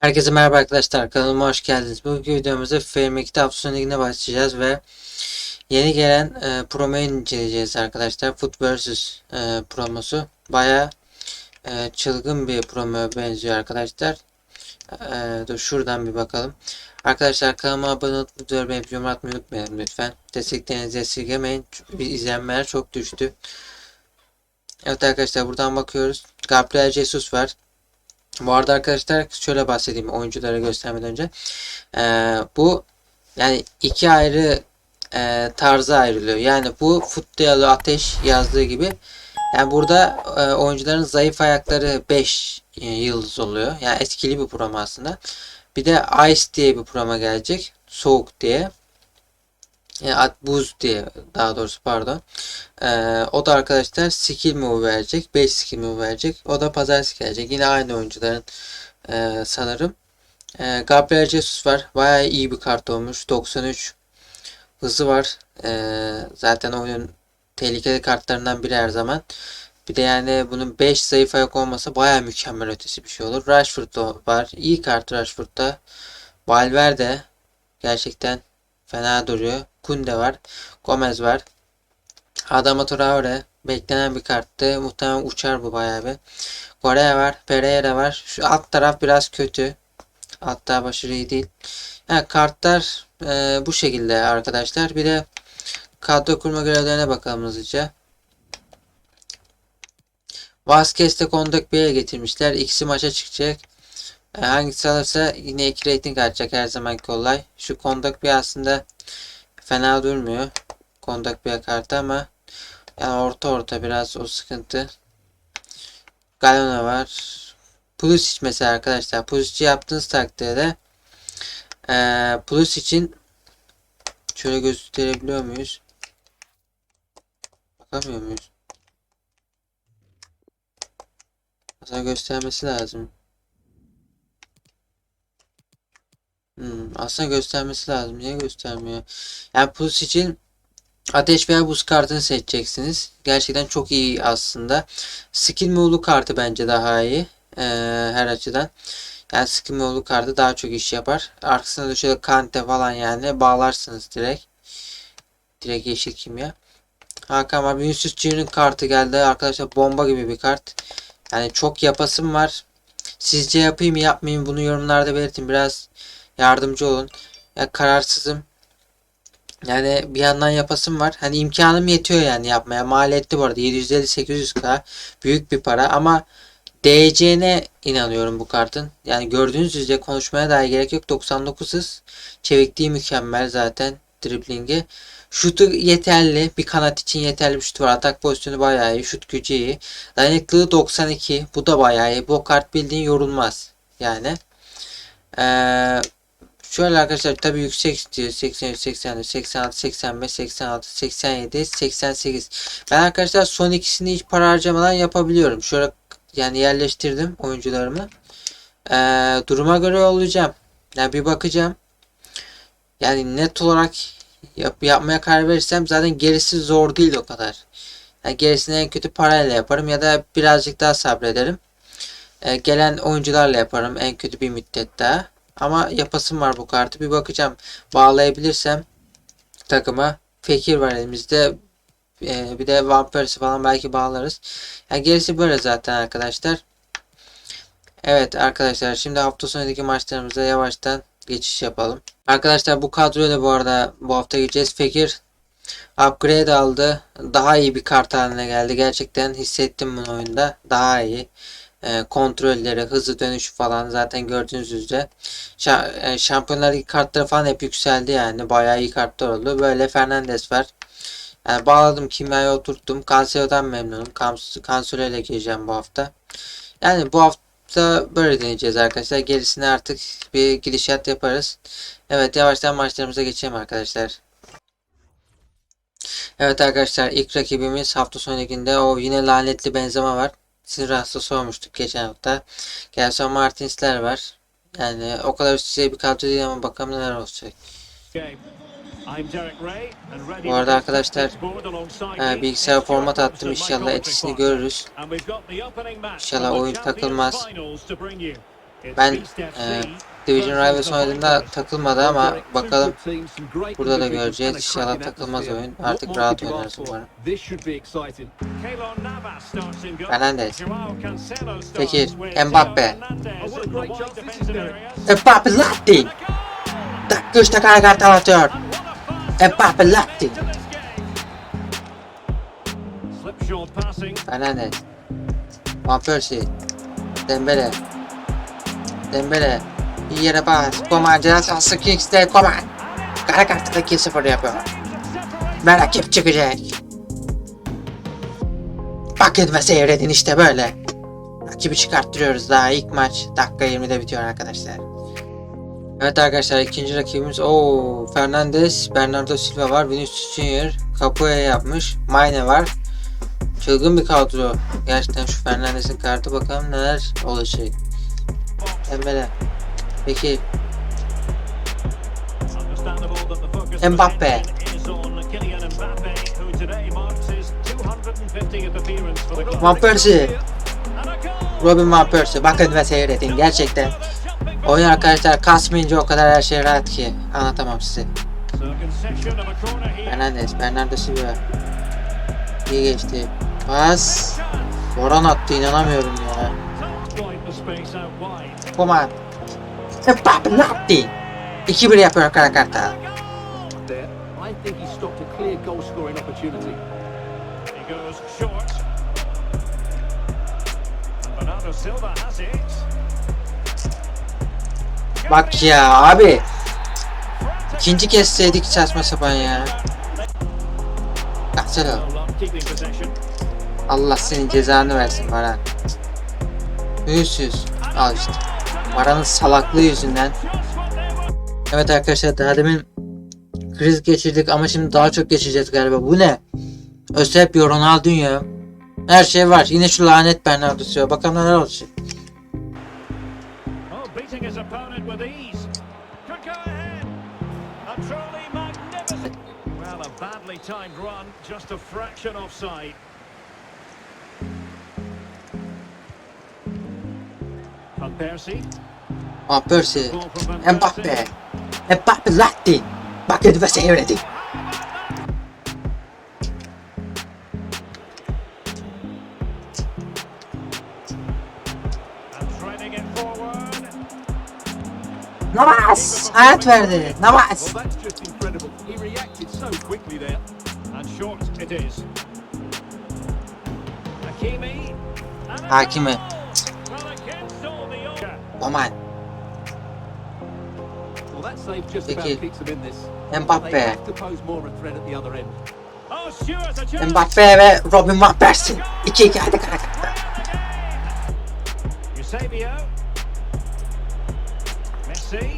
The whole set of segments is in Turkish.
Herkese merhaba arkadaşlar kanalıma hoş geldiniz. Bugünkü videomuzda FM 2 hafta sonu ligine başlayacağız ve yeni gelen e, promoyu inceleyeceğiz arkadaşlar. Foot vs e, promosu baya e, çılgın bir promoya benziyor arkadaşlar. E, dur şuradan bir bakalım. Arkadaşlar kanalıma abone olup videoları beğenip yorum atmayı unutmayın lütfen. Desteklerinizi esirgemeyin. İzlenmeler çok düştü. Evet arkadaşlar buradan bakıyoruz. Gabriel Jesus var. Bu arada arkadaşlar şöyle bahsedeyim oyuncuları göstermeden önce. Ee, bu yani iki ayrı e, tarza ayrılıyor. Yani bu Futdiyalı Ateş yazdığı gibi yani burada e, oyuncuların zayıf ayakları 5 e, yıldız oluyor. Yani etkili bir promo aslında. Bir de Ice diye bir promo gelecek. Soğuk diye. Yani buz diye daha doğrusu pardon. Ee, o da arkadaşlar skill move verecek. 5 skill move verecek. O da pazartesi gelecek. Yine aynı oyuncuların e, sanırım. E, Gabriel Jesus var. Bayağı iyi bir kart olmuş. 93 hızı var. E, zaten oyunun tehlikeli kartlarından biri her zaman. Bir de yani bunun 5 zayıf ayak olması bayağı mükemmel ötesi bir şey olur. Rashford var. İyi kart Rashford'da. Valverde gerçekten fena duruyor. Kunde var. Gomez var. Adama Traore beklenen bir karttı. Muhtemelen uçar bu bayağı bir. Korea var. Pereira var. Şu alt taraf biraz kötü. Hatta başarı iyi değil. Yani kartlar e, bu şekilde arkadaşlar. Bir de kadro kurma görevlerine bakalım hızlıca. Vazquez'de Kondogbia getirmişler. İkisi maça çıkacak. E, hangisi alırsa yine 2 rating atacak her zamanki olay. Şu Kondogbia aslında fena durmuyor. Kondogbia kartı ama yani orta orta biraz o sıkıntı. Galona var. Pulisic mesela arkadaşlar. Pulisic'i yaptığınız takdirde ee, Pulisic'in şöyle gösterebiliyor muyuz? Bakamıyor muyuz? Aslında göstermesi lazım. Hmm, aslında göstermesi lazım. Niye göstermiyor? Yani Pulisic'in Ateş veya buz kartını seçeceksiniz. Gerçekten çok iyi aslında. Skill Move'lu kartı bence daha iyi. Ee, her açıdan. Yani Skill Move'lu kartı daha çok iş yapar. Arkasına da şöyle Kante falan yani bağlarsınız direkt. Direkt yeşil kimya. Hakan var. Vinicius Junior'ın kartı geldi. Arkadaşlar bomba gibi bir kart. Yani çok yapasım var. Sizce yapayım yapmayayım bunu yorumlarda belirtin. Biraz yardımcı olun. Ya kararsızım. Yani bir yandan yapasım var. Hani imkanım yetiyor yani yapmaya. Maliyetli bu arada 750-800k büyük bir para ama DC'ne inanıyorum bu kartın. Yani gördüğünüz üzere konuşmaya dahi gerek yok. 99 hız. Çevikliği mükemmel zaten driblingi. Şutu yeterli. Bir kanat için yeterli bir şut var. Atak pozisyonu bayağı iyi. Şut gücü iyi. Dayanıklılığı 92. Bu da bayağı iyi. Bu kart bildiğin yorulmaz. Yani. Eee Şöyle arkadaşlar tabi yüksek istiyor. 83, 84, 86, 85, 86, 87, 88. Ben arkadaşlar son ikisini hiç para harcamadan yapabiliyorum. Şöyle yani yerleştirdim oyuncularımı. Ee, duruma göre olacağım. Yani bir bakacağım. Yani net olarak yap, yapmaya karar verirsem zaten gerisi zor değil o kadar. Yani gerisini en kötü parayla yaparım ya da birazcık daha sabrederim. Ee, gelen oyuncularla yaparım en kötü bir müddet daha. Ama yapasım var bu kartı. Bir bakacağım. Bağlayabilirsem takıma. Fekir var elimizde. Ee, bir de Van Persie falan belki bağlarız. Yani gerisi böyle zaten arkadaşlar. Evet arkadaşlar şimdi hafta sonundaki maçlarımıza yavaştan geçiş yapalım. Arkadaşlar bu kadroyla bu arada bu hafta gideceğiz. Fekir upgrade aldı. Daha iyi bir kart haline geldi. Gerçekten hissettim bunu oyunda. Daha iyi e, kontrolleri, hızlı dönüş falan zaten gördüğünüz üzere. e, Şampiyonlar Ligi kartları falan hep yükseldi yani. Bayağı iyi kartlar oldu. Böyle Fernandes var. Yani bağladım kimyayı oturttum. Cancelo'dan memnunum. Cancelo ile gireceğim bu hafta. Yani bu hafta böyle deneyeceğiz arkadaşlar. Gerisini artık bir gidişat yaparız. Evet yavaştan maçlarımıza geçelim arkadaşlar. Evet arkadaşlar ilk rakibimiz hafta sonu liginde o yine lanetli benzeme var sinir hastası olmuştuk geçen hafta. Gelson Martins'ler var. Yani o kadar üst düzey bir kadro değil ama bakalım neler olacak. Bu arada arkadaşlar e, bilgisayar format attım inşallah etkisini görürüz. İnşallah oyun takılmaz. Ben e, Division Rivals oynadığımda takılmadı ama bakalım burada da göreceğiz. İnşallah takılmaz oyun. Artık rahat oynarız umarım. Fernandez. Peki, Mbappe. Mbappe Latin. Dakika 3'te kara kartal atıyor. Mbappe Latin. Fernandez. Van Persie. Dembele. Dembele. Yere pas. Koman cezası Kings'te Koman. Kara kartla 2-0 yapıyor. Ben rakip çıkacak. Bakın ve seyredin işte böyle. Rakibi çıkarttırıyoruz daha ilk maç. Dakika 20'de bitiyor arkadaşlar. Evet arkadaşlar ikinci rakibimiz o Fernandes, Bernardo Silva var, Vinicius Junior, Capoeira yapmış, Mayne var. Çılgın bir kadro. Gerçekten şu Fernandes'in kartı bakalım neler olacak. Dembele. Peki Mbappe. Van Persie, Robin Van Persie bakın ve seyredin gerçekten. Oyun arkadaşlar kasmayınca o kadar her şey rahat ki anlatamam size. Fernandes, Bernardo Silva. İyi geçti. Pas. Boran attı inanamıyorum ya. Koman. Mbappe Latin. 2-1 yapıyor kara karta. there. I think he stopped a clear goal scoring opportunity. He goes short. And Bernardo Silva has it. Bak ya abi. İkinci kez sevdik saçma sapan ya. Possession. Allah senin cezanı versin Baran. Yüzsüz. Al işte. Baran'ın salaklığı yüzünden. Evet arkadaşlar daha demin kriz geçirdik ama şimdi daha çok geçeceğiz galiba. Bu ne? Eusebio, Ronaldinho. Her şey var. Yine şu lanet Bernardo Silva. Bakalım neler olacak. Oh, badly timed run, just a fraction offside. Van Persie. Van Persie. Ball from Van Mbappe. Mbappe Latin. Ve seyredin. And threading it forward. Navas. Hayat verdi. Navas. Well, that's just incredible. He reacted so quickly there. And short it is. Hakimi. Just Peki. Mbappe. Oh. Mbappe ve Robin Van Persie. 2-2 hadi kara karta. Eusebio. Messi.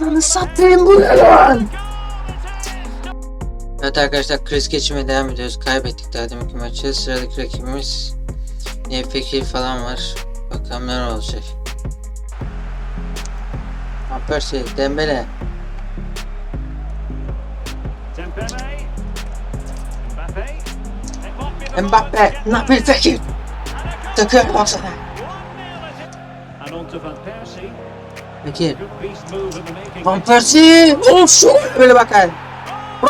Ananı satayım bu ne lan? Evet arkadaşlar kriz geçirmeye devam ediyoruz. Kaybettik daha deminki maçı. Sıradaki rakibimiz Nefekir falan var. Neler olacak. Van Persie, Dembele. Mbappe. It might be the Mbappe, moment to get Nabil that. Fekir. And a goal. Takıyor baksana. 1-0 it is. And on to Van Persie. Of şu böyle bakar.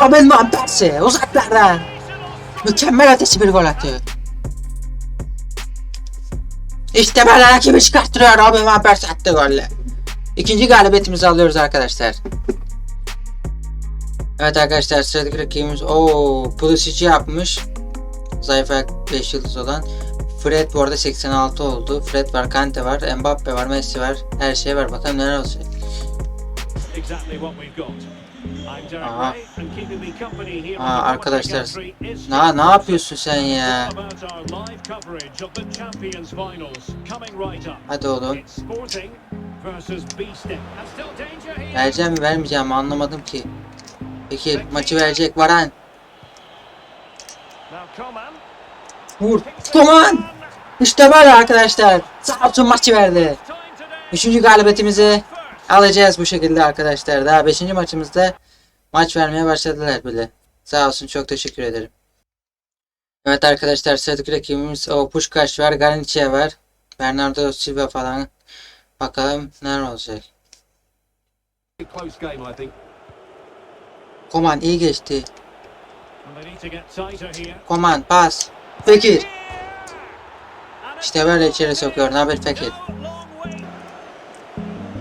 Robin Van Persie uzaklardan. Mükemmel ötesi bir gol atıyor. İşte böyle rakibi çıkarttırıyor Robin Van Persie attı golle. İkinci galibiyetimizi alıyoruz arkadaşlar. Evet arkadaşlar sıradaki rakibimiz o Pulisic yapmış. Zayıf ayak 5 yıldız olan. Fred bu arada 86 oldu. Fred var, Kante var, Mbappe var, Messi var. Her şey var. Bakalım neler olacak. Exactly what we've got. Aha. Aa, arkadaşlar, Na ne yapıyorsun sen ya? Hadi oğlum. Vereceğim mi vermeyeceğim mi anlamadım ki. Peki maçı verecek Varan. Vur. Koman. İşte böyle arkadaşlar. Sağ olsun maçı verdi. Üçüncü galibiyetimizi alacağız bu şekilde arkadaşlar. Daha beşinci maçımızda maç vermeye başladılar bile. Sağ olsun çok teşekkür ederim. Evet arkadaşlar sıradaki rakibimiz o Puşkaş var, Garniçe var. Bernardo Silva falan. Bakalım neler olacak. Koman iyi geçti. Koman pas. Fekir. İşte böyle içeri sokuyor. Ne haber Fekir?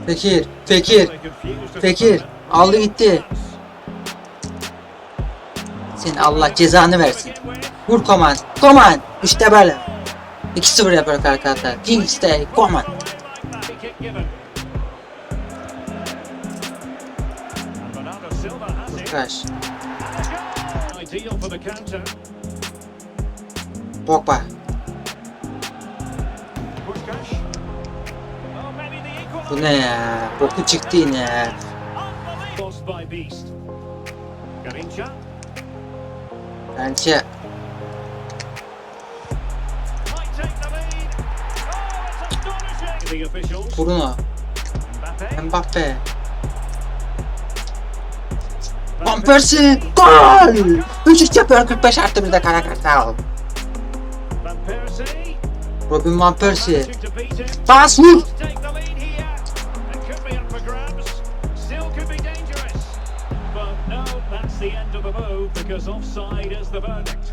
Fekir. Fekir. Fekir. Aldı gitti. Senin Allah cezanı versin. Vur Koman. Koman. İşte böyle. 2-0 yapıyor arkadaşlar. Koman. Ideal for the counter. Pogba. Bu ne ya? Boku çıktı yine officials. Bruno. Mbappe. Van Persie. Gol! 3-3 yapıyor 45 artı 1'de kara kartal. Robin Van Persie. Pas vur. That's the end of the move because offside is the verdict.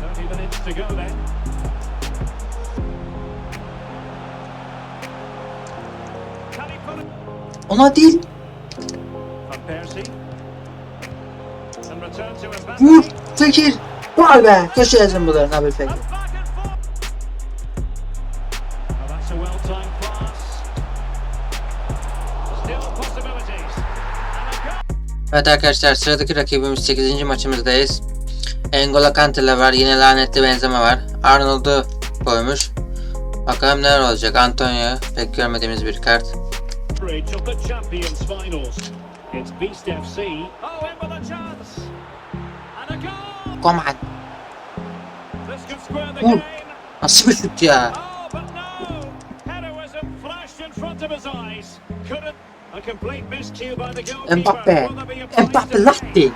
Thirty minutes to go then. Ona değil. Vur. Fekir. Gol be. Köşe yazın bunların abi Fekir. Evet arkadaşlar sıradaki rakibimiz 8. maçımızdayız. Engola Kante'le var. Yine lanetli benzeme var. Arnold'u koymuş. Bakalım neler olacak. Antonio pek görmediğimiz bir kart. Oh. Koman. Vur. Nasıl bir şut ya? Mbappe. Mbappe Latti.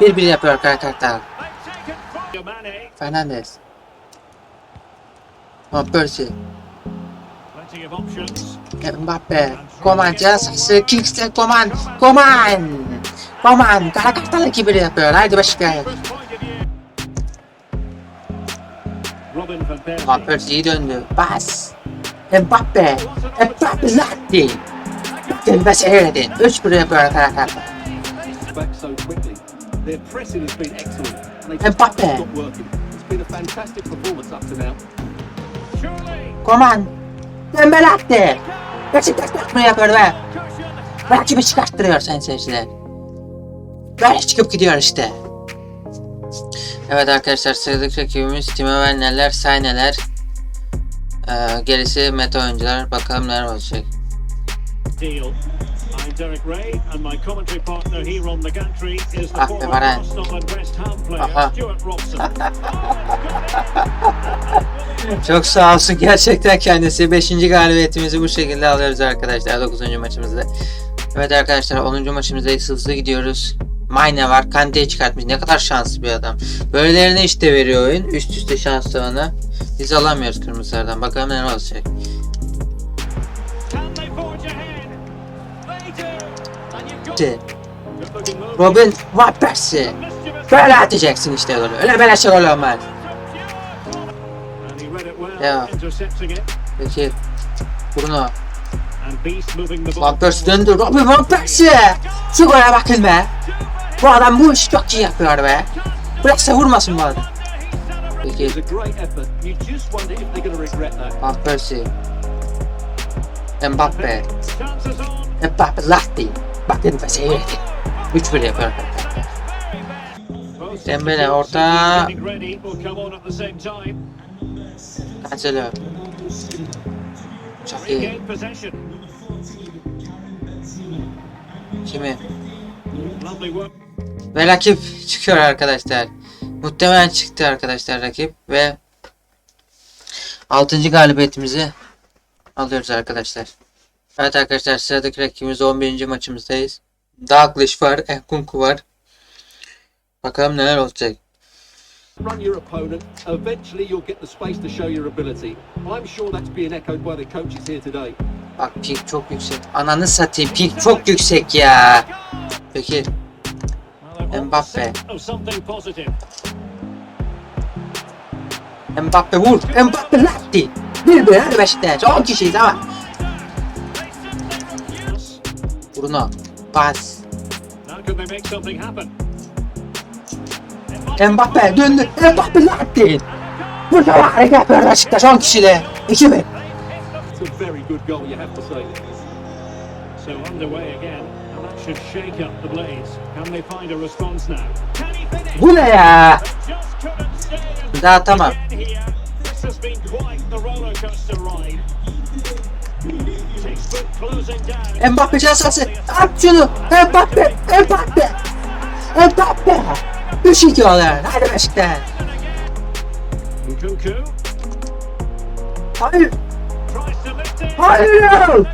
1-1 yapıyor. Mane. Fernandes. Van Persie. Mbappe. Koman cezası. Kingston Koman. Koman. Koman. Kara kartal 2-1 yapıyor. Haydi Beşiktaş. Van Persie. Döndü. Bas. Mbappe. Mbappe Latti. Bakın ve seyredin. 3-1 yapıyor arkadaşlar. Back so quickly. Their pressing has been excellent. And they just Mbappe. Koman. Dembele attı. Beşiktaş 4-1 yapıyor Cushion. rakibi çıkarttırıyor sayın seyirciler. Böyle çıkıp gidiyor işte. Evet arkadaşlar sıradaki rakibimiz Timo Werner'ler, Sayne'ler. Ee, gerisi meta oyuncular. Bakalım neler olacak. Deal. I'm Derek Ray, and my commentary partner here on the gantry is the Ah, former. Arsenal and West Ham player, Aha. Stuart Robson. Çok sağ olsun gerçekten kendisi. 5. galibiyetimizi bu şekilde alıyoruz arkadaşlar 9. maçımızda. Evet arkadaşlar 10. maçımızdayız hızlı gidiyoruz. Mayne var. Kante'yi çıkartmış. Ne kadar şanslı bir adam. Böylelerine işte veriyor oyun. Üst üste şanslı ona. Biz alamıyoruz kırmızılardan. Bakalım neler olacak. Robin. Mischievous Böyle atacaksın işte golü. Öyle böyle şey gol olmaz. İt. Peki. Bruno. Persie döndü. Robin Persie. Şu gole bakın be. Bu adam bu işi çok iyi yapıyor be. Bıraksa vurmasın bu adam. Peki. Van Persie. Mbappe. Chances on. Mbappe Latti. Bakın ve seyredin. 3-1 yapıyor. Both Dembele orta. Cancelo. Çok iyi. Kimi? Ve rakip çıkıyor arkadaşlar. Muhtemelen çıktı arkadaşlar rakip ve 6. galibiyetimizi alıyoruz arkadaşlar. Evet arkadaşlar sıradaki rakibimiz 11. maçımızdayız. Dalglish var, Enkunku var. Bakalım neler olacak. Run your opponent. Eventually, you'll get the space to show your ability. I'm sure that's being echoed by the coaches here today. Bak pik çok yüksek. Ananı satayım pik çok yüksek ya. Peki Mbappe. Mbappe vur. Mbappe latti. Bir bir hadi Beşiktaş. 10 kişiyiz ama. Bruno. Pas. Mbappe döndü. Mbappe latti. Burada var hareket yapıyor Beşiktaş 10 kişiyle. 2 mi? Bu ne ya? İn Daha tamam. Mbappe şansası. At şunu. Mbappe. Mbappe. Mbappe. 3-2 oluyor. Hadi Beşiktaş. Hayır. Hayır.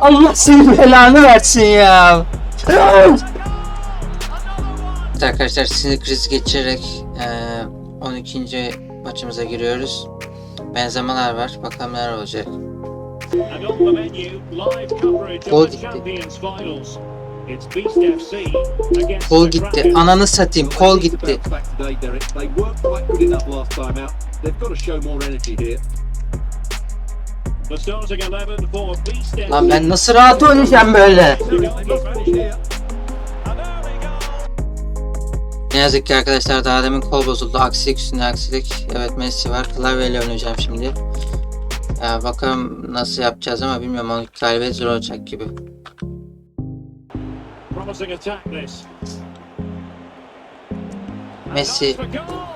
Allah senin belanı versin ya. Evet Arkadaşlar sinir krizi geçirerek eee 12. maçımıza giriyoruz. Benzemalar var. Bakalım neler olacak. Gol gitti. Kol gitti. Ananı satayım. Kol gitti. bounce back today, Derek. They weren't quite good enough last time out. They've got to show more energy here. The starting 11 for Beast FC. Lan ben nasıl rahat oynayacağım böyle? Ne yazık ki arkadaşlar daha demin kol bozuldu. Aksilik üstüne aksilik. Evet Messi var. Klavyeyle oynayacağım şimdi. Ya bakalım nasıl yapacağız ama bilmiyorum. Onun galibiyet zor olacak gibi. Messi. Oh.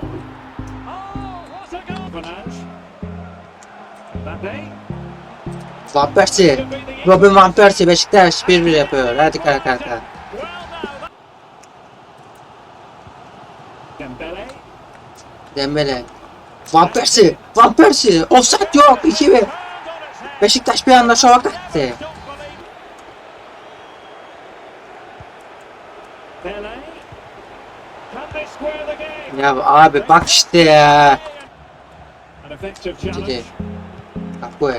Van Persie. Robin Van Persie Beşiktaş 1-1 yapıyor. Hadi kalk kalk kalk. Well, now that- Dembele. Dembele. Van Persie. Van Persie. Offside yok. 2-1. Fouled on its head. Beşiktaş bir anda şova game? Ya abi bak işte ya. Gidi. bu.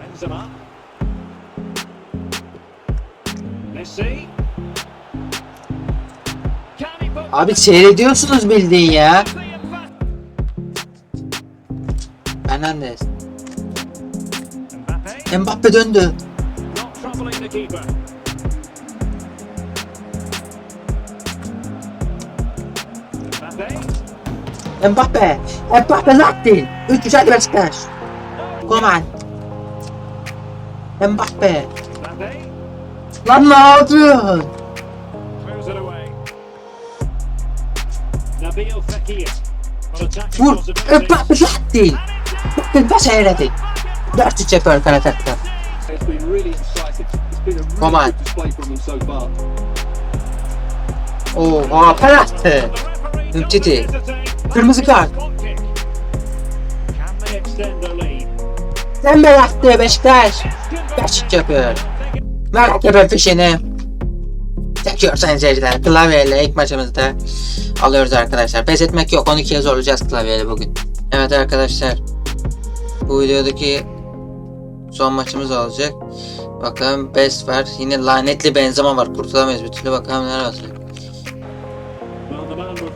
Benzema. Messi. Abi seyrediyorsunuz bildiğin ya. Fernandes. Mbappe. Döndü. Mbappe. Mbappe. Mbappe Latin. 3 hadi Beşiktaş. Koman. Mbappe. Lan ne yapıyorsun? Been a really Come on. good display from them so far. Oha penaltı. Hesitate. Kırmızı kart. Lead? Dembele attı Beşiktaş. 5 yapıyor. Merak etme fişini. Çekiyor sayın seyirciler. Klavyeyle ilk maçımızda alıyoruz arkadaşlar. Pes etmek yok. 12'ye zorlayacağız klavyeyle bugün. Evet arkadaşlar. Bu videodaki son maçımız olacak. Bakalım best var. Yine lanetli benzema var. Kurtulamayız bir türlü. Bakalım neler olacak.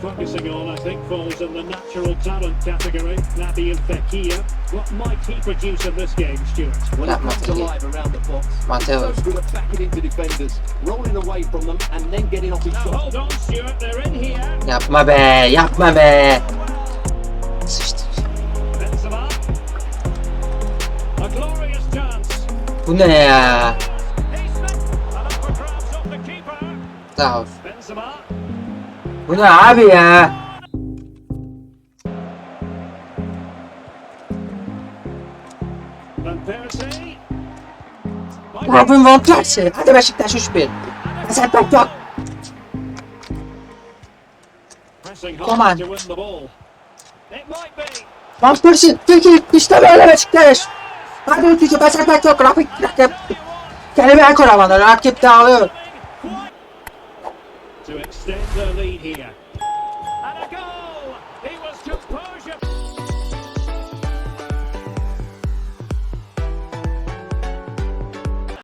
Focusing on, I think, falls in the natural talent category. Nabil Fekir. What might he produce in this game, Stuart? When That it comes must alive around the box, Mateo. he's so good at backing into defenders, rolling away from them, and then getting off his Now, shot. hold on, Stuart. They're in here. Yapma be. Yapma be. Sıçtık. Benzema. A glorious chance. Bu ne ya? He's met. Bu ne abi ya? Robin Van Persie. Hadi Beşiktaş 3-1. Mesela top yok. Might be. Van Persie. Türkiye işte böyle Beşiktaş. Hadi 3-2. Mesela top yok. Rakip rakip. Kelime kuramadı. Rakip dağılıyor. To extend their lead here.